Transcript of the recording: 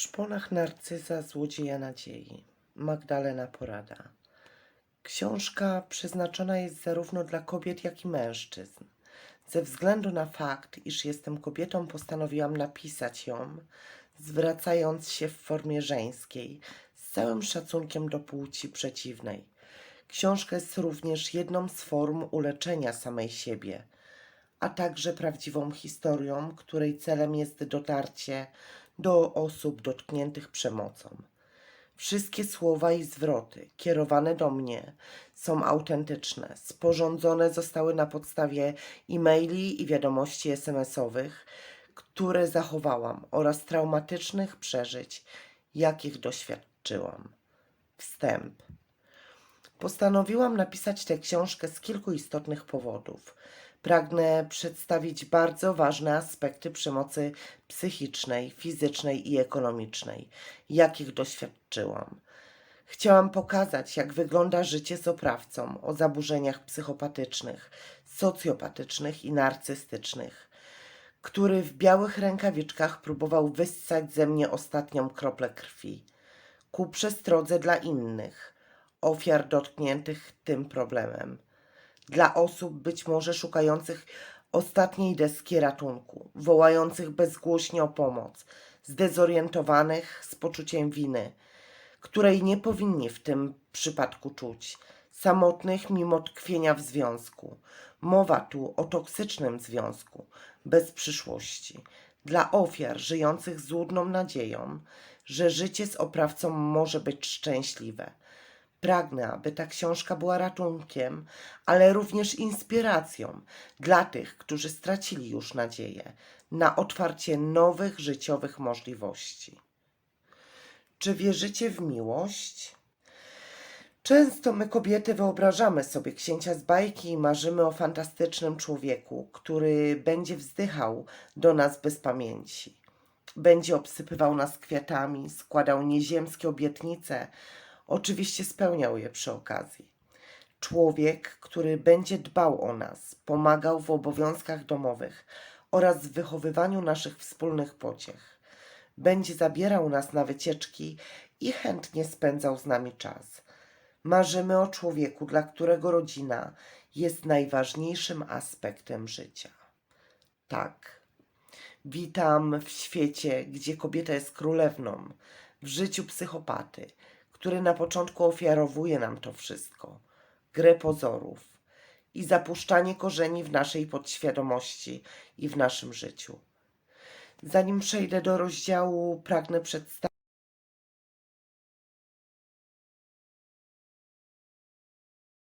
szponach narcyza złodzieja nadziei. Magdalena Porada. Książka przeznaczona jest zarówno dla kobiet, jak i mężczyzn. Ze względu na fakt, iż jestem kobietą, postanowiłam napisać ją, zwracając się w formie żeńskiej, z całym szacunkiem do płci przeciwnej. Książka jest również jedną z form uleczenia samej siebie, a także prawdziwą historią, której celem jest dotarcie do osób dotkniętych przemocą. Wszystkie słowa i zwroty kierowane do mnie są autentyczne. Sporządzone zostały na podstawie e-maili i wiadomości SMS-owych, które zachowałam oraz traumatycznych przeżyć, jakich doświadczyłam. Wstęp. Postanowiłam napisać tę książkę z kilku istotnych powodów. Pragnę przedstawić bardzo ważne aspekty przemocy psychicznej, fizycznej i ekonomicznej, jakich doświadczyłam. Chciałam pokazać, jak wygląda życie z oprawcą o zaburzeniach psychopatycznych, socjopatycznych i narcystycznych, który w białych rękawiczkach próbował wyssać ze mnie ostatnią kroplę krwi ku przestrodze dla innych, ofiar dotkniętych tym problemem, dla osób być może szukających ostatniej deski ratunku, wołających bezgłośnie o pomoc, zdezorientowanych z poczuciem winy, której nie powinni w tym przypadku czuć, samotnych mimo tkwienia w związku. Mowa tu o toksycznym związku, bez przyszłości, dla ofiar żyjących z łudną nadzieją, że życie z oprawcą może być szczęśliwe. Pragnę, aby ta książka była ratunkiem, ale również inspiracją dla tych, którzy stracili już nadzieję na otwarcie nowych życiowych możliwości. Czy wierzycie w miłość? Często my kobiety wyobrażamy sobie księcia z bajki i marzymy o fantastycznym człowieku, który będzie wzdychał do nas bez pamięci. Będzie obsypywał nas kwiatami, składał nieziemskie obietnice, oczywiście spełniał je przy okazji. Człowiek, który będzie dbał o nas, pomagał w obowiązkach domowych oraz w wychowywaniu naszych wspólnych pociech. Będzie zabierał nas na wycieczki i chętnie spędzał z nami czas. Marzymy o człowieku, dla którego rodzina jest najważniejszym aspektem życia. Tak. Witam w świecie, gdzie kobieta jest królewną, w życiu psychopaty, który na początku ofiarowuje nam to wszystko grę pozorów i zapuszczanie korzeni w naszej podświadomości i w naszym życiu. Zanim przejdę do rozdziału, pragnę przedstawić